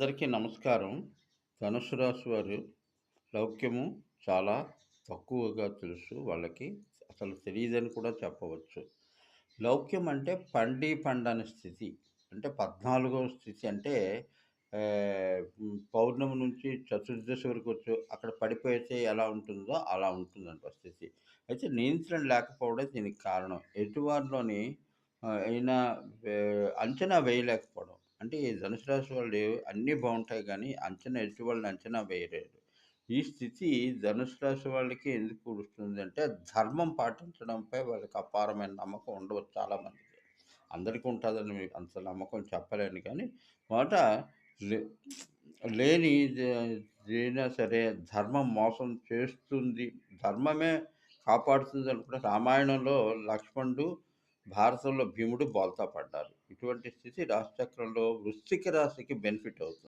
అందరికీ నమస్కారం. ధనుసు రాశి వారు లౌక్యము చాలా తక్కువగా తెలుసు వాళ్ళకి. అసలు తెలియదని కూడా చెప్పవచ్చు. లౌక్యం అంటే పండి పండని స్థితి. అంటే 14వ స్థితి అంటే పౌర్ణమి నుంచి చతుర్దశి వరకు వచ్చు అక్కడ పడిపోతే ఎలా ఉంటుందో అలా ఉంటుందంట స్థితి. అయితే నియంత్రణ లేకపోవడం దీనికి కారణం. ఎటువారిలోని అయినా అంచనా వేయలేకపోవడం. అంటే ఈ ధనుసు రాశి వాళ్ళు అన్నీ బాగుంటాయి కానీ అంచనా ఎదుటి వాళ్ళని అంచనా వేయలేరు. ఈ స్థితి ధనుసు రాశి వాళ్ళకి ఎందుకు వస్తుందంటే, ధర్మం పాటించడంపై వాళ్ళకి అపారమైన నమ్మకం ఉండవచ్చు చాలామందికి. అందరికీ ఉంటుందని అంత నమ్మకం చెప్పలేను కానీ, మొదట లేని దే సరే ధర్మం మోసం చేస్తుంది. ధర్మమే కాపాడుతుంది అనుకుంటే రామాయణంలో లక్ష్మణుడు, భారతంలో భీముడు బోల్తా పడ్డారు. ఇటువంటి స్థితి రాశిచక్రంలో వృశ్చిక రాశికి బెనిఫిట్ అవుతుంది.